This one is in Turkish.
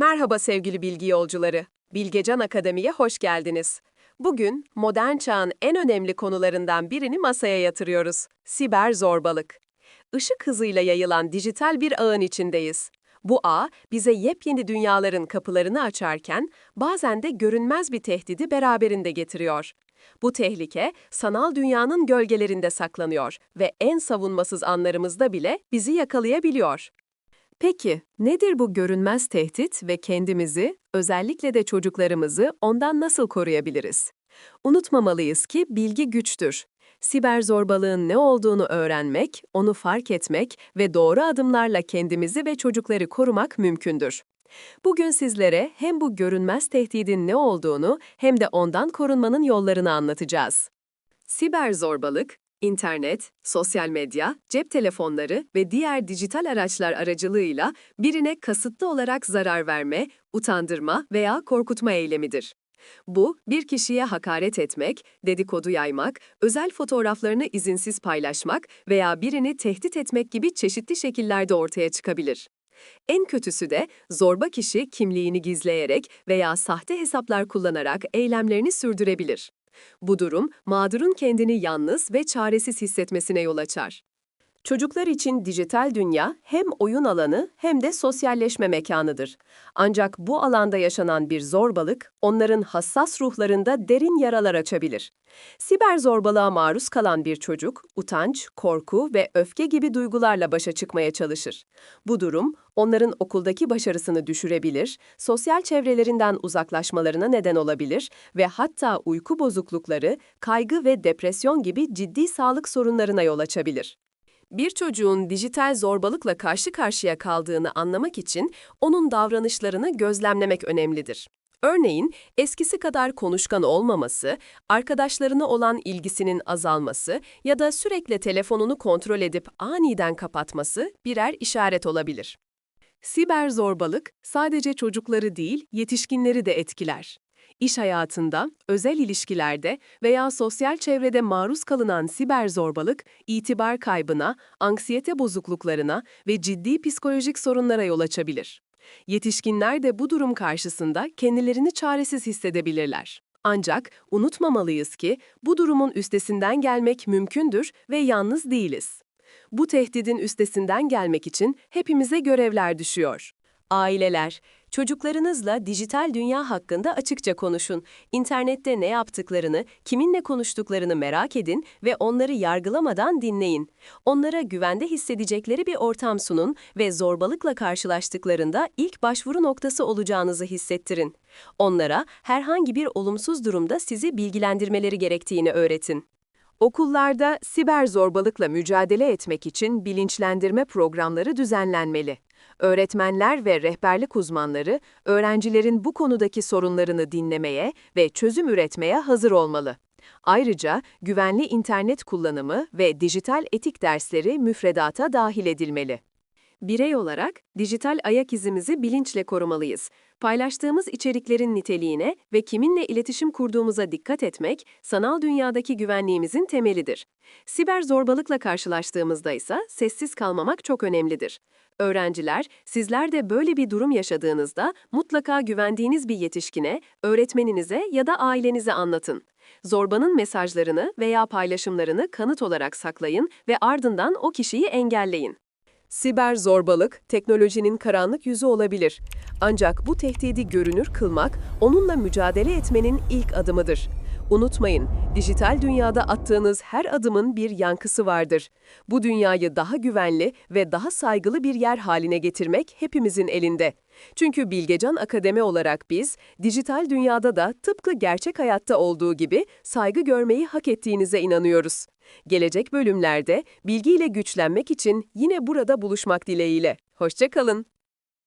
Merhaba sevgili bilgi yolcuları. Bilgecan Akademi'ye hoş geldiniz. Bugün modern çağın en önemli konularından birini masaya yatırıyoruz. Siber zorbalık. Işık hızıyla yayılan dijital bir ağın içindeyiz. Bu ağ bize yepyeni dünyaların kapılarını açarken bazen de görünmez bir tehdidi beraberinde getiriyor. Bu tehlike sanal dünyanın gölgelerinde saklanıyor ve en savunmasız anlarımızda bile bizi yakalayabiliyor. Peki, nedir bu görünmez tehdit ve kendimizi, özellikle de çocuklarımızı ondan nasıl koruyabiliriz? Unutmamalıyız ki bilgi güçtür. Siber zorbalığın ne olduğunu öğrenmek, onu fark etmek ve doğru adımlarla kendimizi ve çocukları korumak mümkündür. Bugün sizlere hem bu görünmez tehdidin ne olduğunu hem de ondan korunmanın yollarını anlatacağız. Siber zorbalık, İnternet, sosyal medya, cep telefonları ve diğer dijital araçlar aracılığıyla birine kasıtlı olarak zarar verme, utandırma veya korkutma eylemidir. Bu, bir kişiye hakaret etmek, dedikodu yaymak, özel fotoğraflarını izinsiz paylaşmak veya birini tehdit etmek gibi çeşitli şekillerde ortaya çıkabilir. En kötüsü de zorba kişi kimliğini gizleyerek veya sahte hesaplar kullanarak eylemlerini sürdürebilir. Bu durum mağdurun kendini yalnız ve çaresiz hissetmesine yol açar. Çocuklar için dijital dünya hem oyun alanı hem de sosyalleşme mekanıdır. Ancak bu alanda yaşanan bir zorbalık onların hassas ruhlarında derin yaralar açabilir. Siber zorbalığa maruz kalan bir çocuk, utanç, korku ve öfke gibi duygularla başa çıkmaya çalışır. Bu durum onların okuldaki başarısını düşürebilir, sosyal çevrelerinden uzaklaşmalarına neden olabilir ve hatta uyku bozuklukları, kaygı ve depresyon gibi ciddi sağlık sorunlarına yol açabilir. Bir çocuğun dijital zorbalıkla karşı karşıya kaldığını anlamak için onun davranışlarını gözlemlemek önemlidir. Örneğin, eskisi kadar konuşkan olmaması, arkadaşlarına olan ilgisinin azalması ya da sürekli telefonunu kontrol edip aniden kapatması birer işaret olabilir. Siber zorbalık sadece çocukları değil, yetişkinleri de etkiler. İş hayatında, özel ilişkilerde veya sosyal çevrede maruz kalınan siber zorbalık, itibar kaybına, anksiyete bozukluklarına ve ciddi psikolojik sorunlara yol açabilir. Yetişkinler de bu durum karşısında kendilerini çaresiz hissedebilirler. Ancak unutmamalıyız ki bu durumun üstesinden gelmek mümkündür ve yalnız değiliz. Bu tehdidin üstesinden gelmek için hepimize görevler düşüyor. Aileler, çocuklarınızla dijital dünya hakkında açıkça konuşun. İnternette ne yaptıklarını, kiminle konuştuklarını merak edin ve onları yargılamadan dinleyin. Onlara güvende hissedecekleri bir ortam sunun ve zorbalıkla karşılaştıklarında ilk başvuru noktası olacağınızı hissettirin. Onlara herhangi bir olumsuz durumda sizi bilgilendirmeleri gerektiğini öğretin. Okullarda siber zorbalıkla mücadele etmek için bilinçlendirme programları düzenlenmeli. Öğretmenler ve rehberlik uzmanları öğrencilerin bu konudaki sorunlarını dinlemeye ve çözüm üretmeye hazır olmalı. Ayrıca güvenli internet kullanımı ve dijital etik dersleri müfredata dahil edilmeli. Birey olarak dijital ayak izimizi bilinçle korumalıyız. Paylaştığımız içeriklerin niteliğine ve kiminle iletişim kurduğumuza dikkat etmek, sanal dünyadaki güvenliğimizin temelidir. Siber zorbalıkla karşılaştığımızda ise sessiz kalmamak çok önemlidir. Öğrenciler, sizler de böyle bir durum yaşadığınızda mutlaka güvendiğiniz bir yetişkine, öğretmeninize ya da ailenize anlatın. Zorbanın mesajlarını veya paylaşımlarını kanıt olarak saklayın ve ardından o kişiyi engelleyin. Siber zorbalık, teknolojinin karanlık yüzü olabilir. Ancak bu tehdidi görünür kılmak, onunla mücadele etmenin ilk adımıdır. Unutmayın, dijital dünyada attığınız her adımın bir yankısı vardır. Bu dünyayı daha güvenli ve daha saygılı bir yer haline getirmek hepimizin elinde. Çünkü Bilgecan Akademi olarak biz, dijital dünyada da tıpkı gerçek hayatta olduğu gibi saygı görmeyi hak ettiğinize inanıyoruz. Gelecek bölümlerde bilgiyle güçlenmek için yine burada buluşmak dileğiyle. Hoşçakalın.